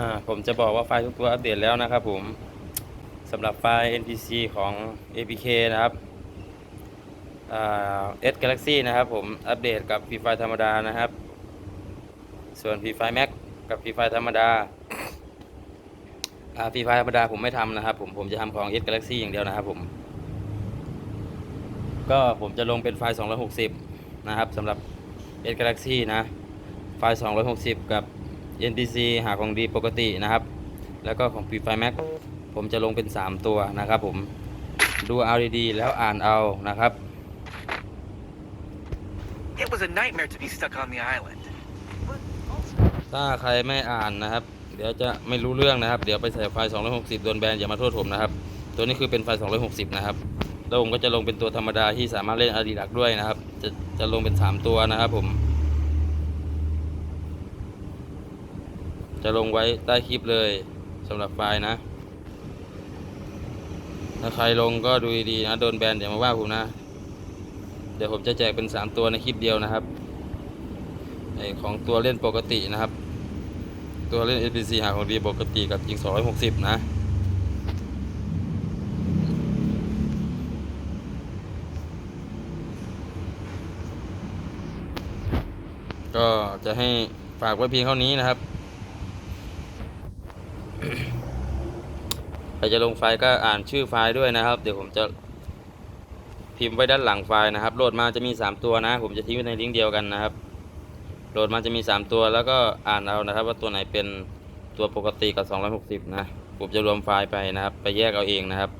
อ่าผมจะบอกว่าไฟล์ทุกตัวอัปเดตแล้วนะครับผมสำหรับไฟล์ NPC ของ APK นะครับอ่า S Galaxy นะครับผมอัปเดตกับฟรีไฟล์ธรรมดานะครับ ส่วนฟรีไฟล์ Max กับฟรีไฟล์ธรรมดาฟรีไฟล์ธรรมดาผมไม่ทำนะครับ ผมผมจะทำของ S Galaxy อย่างเดียวนะครับผมก็ผมจะลงเป็นไฟล์ 260 นะครับสำหรับ S Galaxy นะ ไฟล์ 260 กับ NPC หาของดีปกตินะครับ แล้วก็ของ Free Fire Max ผมจะลงเป็น 3 ตัวนะครับผมดูเอาดีๆแล้วอ่านเอานะครับ It was a nightmare to be stuck on the island. ถ้าใครไม่อ่านนะครับ เดี๋ยวจะไม่รู้เรื่องนะครับ เดี๋ยวไปใส่ไฟล์260โดนแบนอย่ามาโทษผมนะครับ ตัวนี้คือเป็นไฟล์260 นะครับ แล้วผมก็จะลงเป็นตัวธรรมดาที่สามารถเล่นอาดีดักด้วยนะครับ จะจะลงเป็น 3 ตัวนะครับผม จะลงไว้ใต้คลิปเลยสำหรับไฟล์นะ ถ้าใครลงก็ดูดีๆนะ โดนแบนเดี๋ยวมาว่าผมนะ เดี๋ยวผมจะแจกเป็น 3 ตัวในคลิปเดียวนะครับไอของตัวเล่นปกตินะครับ ตัวเล่น NPC หาของดีปกติกับยิง 260 นะก็จะให้ฝากไว้เพียงเท่านี้นะครับ ใครจะลงไฟล์ก็อ่านชื่อไฟล์ด้วยนะครับ เดี๋ยวผมจะพิมพ์ไว้ด้านหลังไฟล์นะครับ โหลดมาจะมี 3 ตัวนะ ผมจะทิ้งไว้ในลิงก์เดียวกันนะครับ โหลดมาจะมี 3 ตัวแล้วก็อ่านเอานะครับ ว่าตัวไหนเป็นตัวปกติกับ 260 นะ ผมจะรวมไฟล์ไปนะครับ ไปแยกเอาเองนะครับ